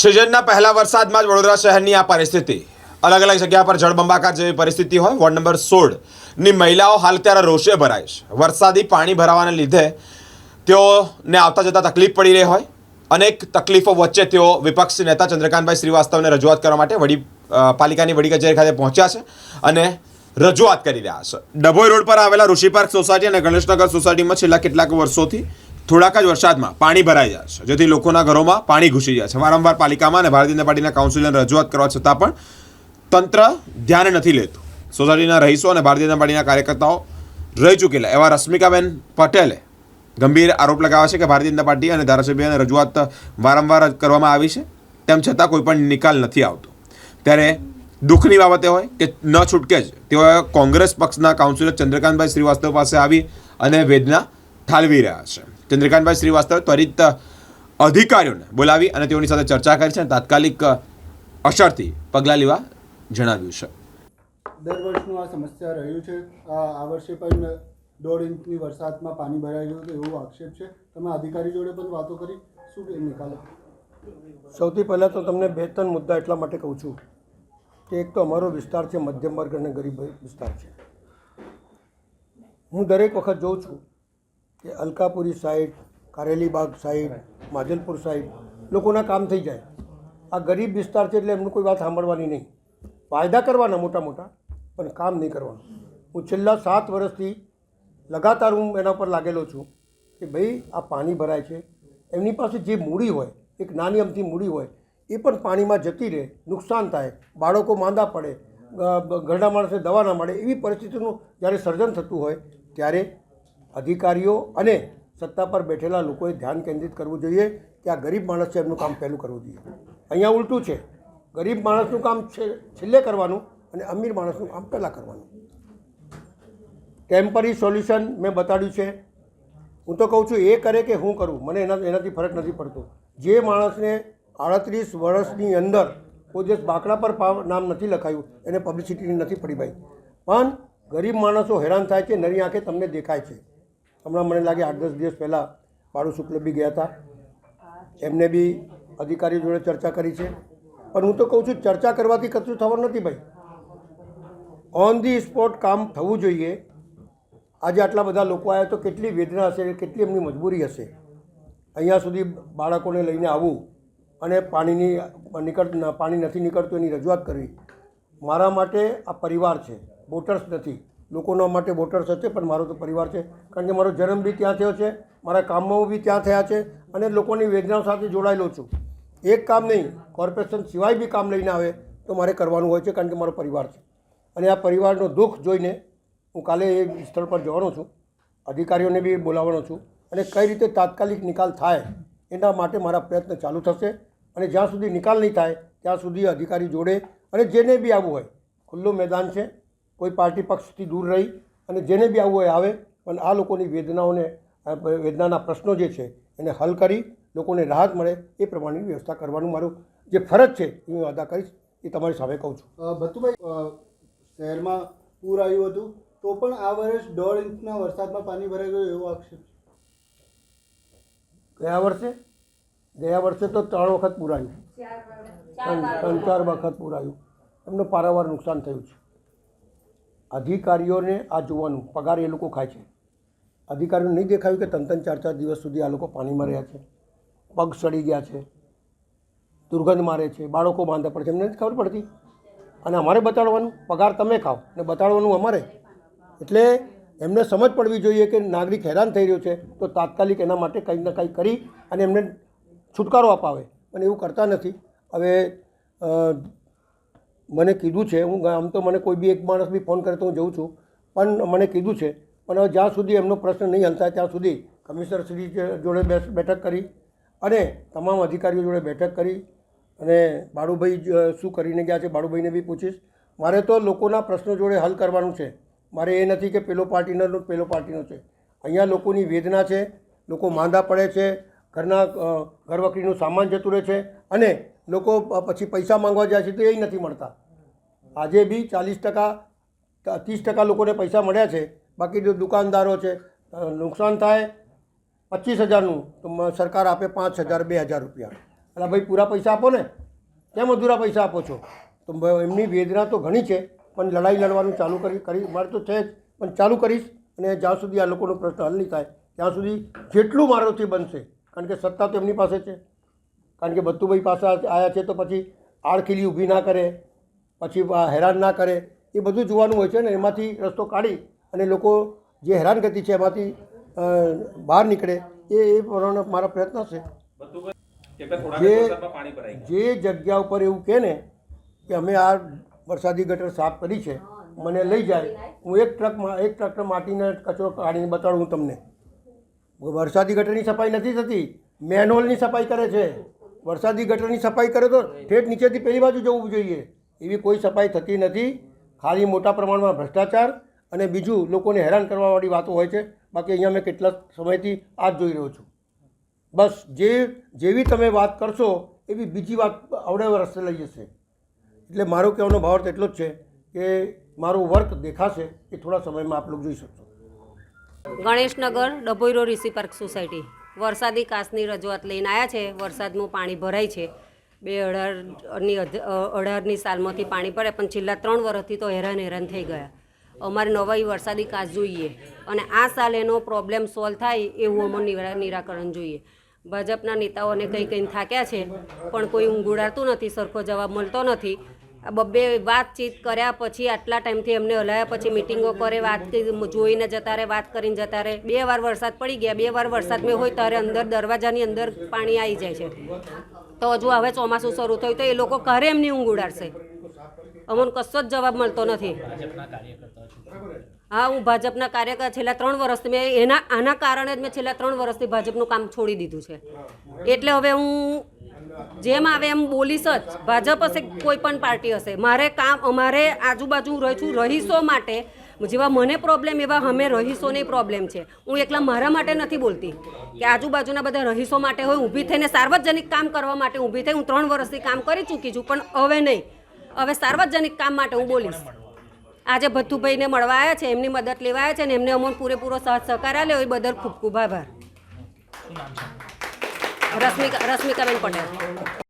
સિઝનના પહેલા વરસાદમાં જ વડોદરા શહેરની આ પરિસ્થિતિ. અલગ અલગ જગ્યા પર જળબંબાકાર જેવી પરિસ્થિતિ હોય. વોર્ડ નંબર સોળની મહિલાઓ હાલ ત્યારે રોષે ભરાય છે. વરસાદી પાણી ભરાવાને લીધે તેઓને આવતા જતા તકલીફ પડી રહી હોય. અનેક તકલીફો વચ્ચે તેઓ વિપક્ષ નેતા ચંદ્રકાંતભાઈ શ્રીવાસ્તવને રજૂઆત કરવા માટે વડી પાલિકાની વડી કચેરી ખાતે પહોંચ્યા છે અને રજૂઆત કરી રહ્યા છે. ડભોઈ રોડ પર આવેલા ઋષિ પાર્ક સોસાયટી અને ગણેશનગર સોસાયટીમાં છેલ્લા કેટલાક વર્ષોથી થોડાક જ વરસાદમાં પાણી ભરાઈ જાય છે. જેથી લોકોના ઘરોમાં પાણી ઘૂસી જાય છે. વારંવાર પાલિકામાં અને ભારતીય જનતા પાર્ટીના કાઉન્સિલરને રજૂઆત કરવા છતાં પણ તંત્ર ધ્યાન નથી લેતું. સોસાયટીના રહીશો અને ભારતીય જનતા પાર્ટીના કાર્યકર્તાઓ રહી ચૂકેલા. એવા રશ્મિકાબેન પટેલે ગંભીર આરોપ લગાવ્યા છે કે ભારતીય જનતા પાર્ટી અને ધારાસભ્યને રજૂઆત વારંવાર કરવામાં આવી છે. તેમ છતાં કોઈ પણ નિકાલ નથી આવતો. ત્યારે દુઃખની બાબતે હોય કે ન છૂટકે જ તેઓ કોંગ્રેસ પક્ષના કાઉન્સિલર ચંદ્રકાંતભાઈ શ્રીવાસ્તવ પાસે આવી અને વેદના ઠાલવી રહ્યા છે. ચંદ્રકાંતભાઈ શ્રીવાસ્તવ ત્વરિત અધિકારીઓને બોલાવી અને તેઓની સાથે ચર્ચા કરી છે અને તાત્કાલિક અસરથી પગલાં લેવા જણાવ્યું છે. દર વર્ષનું આ સમસ્યા રહ્યું છે. આ આ વર્ષે પણ દોઢ ઇંચની વરસાદમાં પાણી ભરાઈ ગયું હતું એવો આક્ષેપ છે. તમે અધિકારી જોડે પણ વાતો કરી. શું કે નિકાલો સૌથી પહેલાં તો તમને બે ત્રણ મુદ્દા એટલા માટે કહું છું કે એક તો અમારો વિસ્તાર છે મધ્યમ વર્ગ અને ગરીબ વિસ્તાર છે. હું દરેક વખત જોઉં છું કે Alkapuri side Karelibaug side, Majalpur side, લોકોના કામ થઈ જાય. આ ગરીબ વિસ્તાર છે એટલે એમનું કોઈ વાત સાંભળવાની નહીં. વાયદા કરવાના મોટા મોટા, પણ કામ નહીં કરવાનું. હું છેલ્લા સાત વર્ષથી લગાતાર હું એના પર લાગેલો છું કે ભાઈ, આ પાણી ભરાય છે. એમની પાસે જે મૂડી હોય, એક નાની અમથી મૂડી હોય, એ પણ પાણીમાં જતી રહે, નુકસાન થાય, બાળકો માંદા પડે ઘરડા માણસે દવા ના મળે એવી પરિસ્થિતિનું જ્યારે સર્જન થતું હોય, ત્યારે અધિકારીઓ અને સત્તા પર બેઠેલા લોકોએ ધ્યાન કેન્દ્રિત કરવું જોઈએ કે આ ગરીબ માણસ છે એમનું કામ પહેલું કરવું જોઈએ. અહીંયા ઉલટું છે. ગરીબ માણસનું કામ છે- છેલ્લે કરવાનું અને અમીર માણસનું કામ પહેલાં કરવાનું. ટેમ્પરરી સોલ્યુશન મેં બતાડ્યું છે. હું તો કહું છું, એ કરે કે હું કરું, મને એના, એનાથી ફરક નથી પડતો. જે માણસને આડત્રીસ વર્ષની અંદર કોઈ દિવસ બાકડા પર નામ નથી લખાયું, એને પબ્લિસિટી નથી પડી ભાઈ. પણ ગરીબ માણસો હેરાન થાય છે, નરી આંખે તમને દેખાય છે. હમણાં મને લાગે આઠ દસ દિવસ પહેલાં બાળુ શુક્લ બી ગયા હતા. એમને બી અધિકારીઓ જોડે ચર્ચા કરી છે. પણ હું તો કહું છું, ચર્ચા કરવાથી કશું થવાનું નથી ભાઈ. ઓન ધી સ્પોટ કામ થવું જોઈએ. આજે આટલા બધા લોકો આવ્યા તો કેટલી વેદના હશે કેટલી એમની મજબૂરી હશે? અહીંયા સુધી બાળકોને લઈને આવવું અને પાણીની નીકળ, પાણી નથી નીકળતું એની રજૂઆત કરવી. મારા માટે આ પરિવાર છે વોટર્સ નથી. લોકોના માટે વોટર્સ હશે પણ મારો તો પરિવાર છે. કારણ કે મારો જન્મ બી ત્યાં થયો છે, મારા કામમાં બી ત્યાં થયા છે અને લોકોની વેદનાઓ સાથે જોડાયેલો છું. એક કામ નહીં કોર્પોરેશન સિવાય બી કામ લઈને આવે તો મારે કરવાનું હોય છે, કારણ કે મારો પરિવાર છે. અને આ પરિવારનો દુઃખ જોઈને હું કાલે એ સ્થળ પર જવાનો છું, અધિકારીઓને બી બોલાવવાનો છું અને કઈ રીતે તાત્કાલિક નિકાલ થાય એના માટે મારા પ્રયત્ન ચાલુ થશે અને જ્યાં સુધી નિકાલ નહીં થાય, ત્યાં સુધી અધિકારી જોડે અને જેને બી આવવું હોય, ખુલ્લું મેદાન છે કોઈ પાર્ટી પક્ષથી દૂર રહી અને જેને બી આવવું હોય આવે પણ આ લોકોની વેદનાઓને વેદનાના પ્રશ્નો જે છે એને હલ કરી લોકોને રાહત મળે એ પ્રમાણેની વ્યવસ્થા કરવાનું મારું જે ફરજ છે એ હું અદા કરીશ એ તમારી સામે કહું છું. ભત્તુભાઈ શહેરમાં પૂર આવ્યું હતું તો પણ આ વર્ષ દોઢ ઇંચના વરસાદમાં પાણી ભરાઈ ગયું એવો આક્ષેપ ગયા વર્ષે? ગયા વર્ષે તો ત્રણ વખત પૂરાયું આવ્યું. ત્રણ ચાર વખત પૂરાયું એમનું પારાવાર નુકસાન થયું છે. અધિકારીઓને આ જોવાનું, પગાર એ લોકો ખાય છે. અધિકારીઓને નહીં દેખાયું કે ત્રણ ત્રણ ચાર ચાર દિવસ સુધી આ લોકો પાણીમાં રહ્યા છે. પગ સડી ગયા છે. દુર્ગંધ મારે છે. બાળકો માંદા પડે છે. એમને નથી ખબર પડતી. અને અમારે બતાડવાનું, પગાર તમે ખાઓ. ને બતાડવાનું અમારે. એટલે એમને સમજ પડવી જોઈએ કે નાગરિક હેરાન થઈ રહ્યો છે તો તાત્કાલિક એના માટે કંઈક ને કંઈક કરી અને એમને છુટકારો અપાવે. અને એવું કરતા નથી. હવે મને કીધું છે, હું આમ તો મને કોઈ બી એક માણસ બી ફોન કરે તો હું જઉં છું, પણ મને કીધું છે, પણ હવે જ્યાં સુધી એમનો પ્રશ્ન નહીં હલતા ત્યાં સુધી કમિશનર શ્રી જોડે બેઠક કરી અને તમામ અધિકારીઓ જોડે બેઠક કરી અને બાળુભાઈ શું કરીને ગયા છે બાળુભાઈને બી પૂછીશ. મારે તો લોકોના પ્રશ્નો જોડે હલ કરવાનું છે. મારે એ નથી કે પેલો પાર્ટીનો પેલો પાર્ટીનો છે. અહીંયા લોકોની વેદના છે, લોકો માંદા પડે છે, ઘરના ઘરવકરીનું સામાન જતું રહે છે અને લોકો પછી પૈસા માંગવા જાય છે તો એ નથી મળતા. આજે બી ચાલીસ ટકા ત્રીસ ટકા લોકોને પૈસા મળ્યા છે. બાકી જો દુકાનદારો છે નુકસાન થાય પચીસ હજારનું, તો સરકાર આપે પાંચ હજાર, બે હજાર રૂપિયા. એટલે ભાઈ, પૂરા પૈસા આપો ને. કેમ અધૂરા પૈસા આપો છો? તો એમની વેદના તો ઘણી છે, પણ લડાઈ લડવાનું ચાલુ કરી કરી, મારે તો છે જ. પણ ચાલુ કરીશ અને જ્યાં સુધી આ લોકોનો પ્રશ્ન હલ નહીં થાય, ત્યાં સુધી જેટલું મારાથી બનશે, કારણ કે સત્તા તો એમની પાસે છે. કારણ કે બત્તુભાઈ પાસે આવ્યા છે તો પછી આડખીલી ઊભી ના કરે. પછી હેરાન ના કરે, એ બધું જોવાનું હોય છે ને, એમાંથી રસ્તો કાઢી અને લોકો જે હેરાનગતિ છે એમાંથી બહાર નીકળે, એ એ પ્રમાણે મારા પ્રયત્ન છે. જે જે જગ્યા ઉપર એવું કહે ને કે અમે આ વરસાદી ગટર સાફ કરી છે, મને લઈ જાય, હું એક ટ્રકમાં એક ટ્રક માટીને કચરો કાઢીને બતાડું તમને. વરસાદી ગટરની સફાઈ નથી થતી, મેનહોલની સફાઈ કરે છે. વરસાદી ગટરની સફાઈ કરે તો ઠેઠ નીચેથી પેલી બાજુ જવું જોઈએ. એવી કોઈ સફાઈ થતી નથી. ખાલી મોટા પ્રમાણમાં ભ્રષ્ટાચાર અને બીજું લોકોને હેરાન કરવાવાળી વાતો હોય છે. બાકી અહીંયા મેં કેટલા સમયથી આ જ જોઈ રહ્યો છું. બસ જે, જેવી તમે વાત કરશો, એવી બીજી વાત અવડે રસ્તે લઈ જશે. એટલે મારો કહેવાનો ભાવાર્થ એટલો જ છે કે મારું વર્ક દેખાશે એ થોડા સમયમાં આપ લોકો જોઈ શકશો. Ganeshnagar Dabhoi road Rishi park society. વરસાદી કાસની રજૂઆત લઈને આવ્યા છે. વરસાદનું પાણી ભરાય છે. બે અઢારની અઢારની સાલમાંથી પાણી પડે, પણ છેલ્લા ત્રણ વર્ષથી તો હેરાન હેરાન થઈ ગયા. અમારે નવાઈ વરસાદી કાચ જોઈએ અને આ સાલ એનો પ્રોબ્લેમ સોલ્વ થાય એવું અમને નિરા- નિરાકરણ જોઈએ. ભાજપના નેતાઓને કંઈ કંઈ થાક્યા છે, પણ કોઈ ઊંઘુડાતું નથી, સરખો જવાબ મળતો નથી. આ બબ્બે વાતચીત કર્યા પછી આટલા ટાઈમથી એમને હલાયા પછી મિટિંગો કરે, વાત જોઈને જતા રહે, વાત કરીને જતા રહે. બે વાર વરસાદ પડી ગયા, બે વાર વરસાદ મેં હોય ત્યારે અંદર દરવાજાની અંદર પાણી આવી જાય છે. તો હજુ હવે ચોમાસું શરૂ થયું તો એ લોકો ઘરે એમની ઊંઘ ઉડાડશે. અમને કશો જ જવાબ મળતો નથી. હા હું ભાજપના કાર્યકર છેલ્લા ત્રણ વર્ષથી મેં એના આના કારણે જ મેં છેલ્લા ત્રણ વર્ષથી ભાજપનું કામ છોડી દીધું છે. એટલે હવે હું જેમ આવે એમ બોલીશ જ. ભાજપ હશે કોઈ પણ પાર્ટી હશે. મારે કામ અમારે આજુબાજુ રહી છું રહીશો માટે જેવા મને પ્રોબ્લેમ એવા અમે રહીશોને પ્રોબ્લેમ છે. હું એકલા મારા માટે નથી બોલતી. કે આજુબાજુના બધા રહીશો માટે હોય ઊભી થઈને સાર્વજનિક કામ કરવા માટે ઊભી થઈ હું ત્રણ વર્ષથી કામ કરી ચૂકી છું પણ હવે નહીં. હવે સાર્વજનિક કામ માટે હું બોલીશ. આજે ભથ્થુભાઈને મળવા આવ્યા છે એમની મદદ લેવા આવ્યા છે ને એમને અમને પૂરેપૂરો સાથ સહકાર આવ્યો એ બદલ ખૂબ ખૂબ આભાર. રશ્મિકા રશ્મિકાબેન પટેલ.